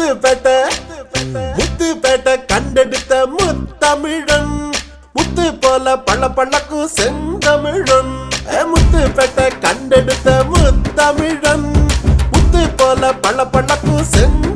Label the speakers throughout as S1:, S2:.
S1: முத்து பேட்ட முத்து பேட்ட கண்டெடுத்த முத்தமிழன். முத்து போல பள்ள பள்ளக்கும் செந்தமிழன். முத்து பேட்ட கண்டெடுத்த முத்தமிழன். முத்து போல பள்ள பள்ளக்கும் செந்த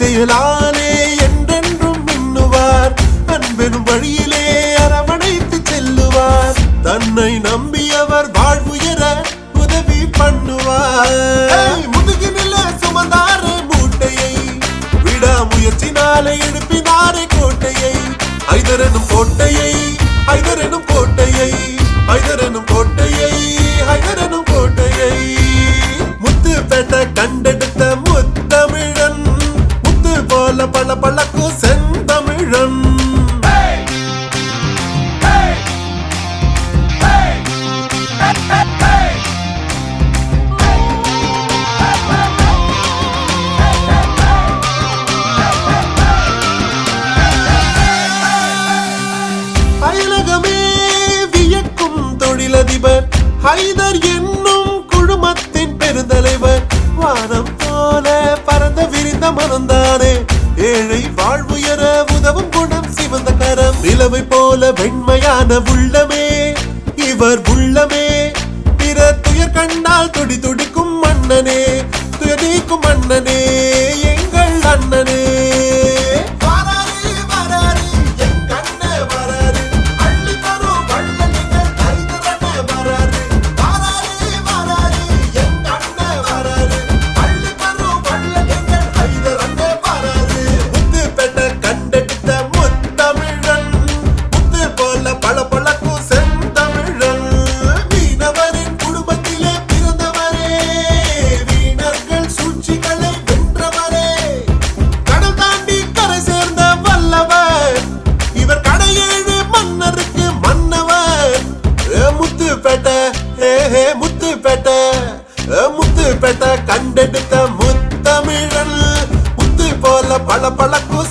S1: செயலாலே என்றென்றும் மின்னுவார். அன்பெனும் வழியிலே அரவணைத்து செல்லுவார். தன்னை நம்பியவர் வாழ்வுயர உதவி பண்ணுவார். முதுகினில சுமந்தாரே மூட்டையை. விடா முயற்சினாலே எழுப்பினாரே கோட்டையை. ஐதரனும் கோட்டையை ஐதரனும் கோட்டையை ஐதரனும் கோட்டை தமிழன். அயலகமே வியக்கும் தொழிலதிபர் ஹைதர் நிலவை போல வெண்மையான உள்ளம் முத்துப்பேட்டை முத்துப்பேட்டை கண்டெடுத்த முத்தமிழன். முத்து போல பல பழக்கும்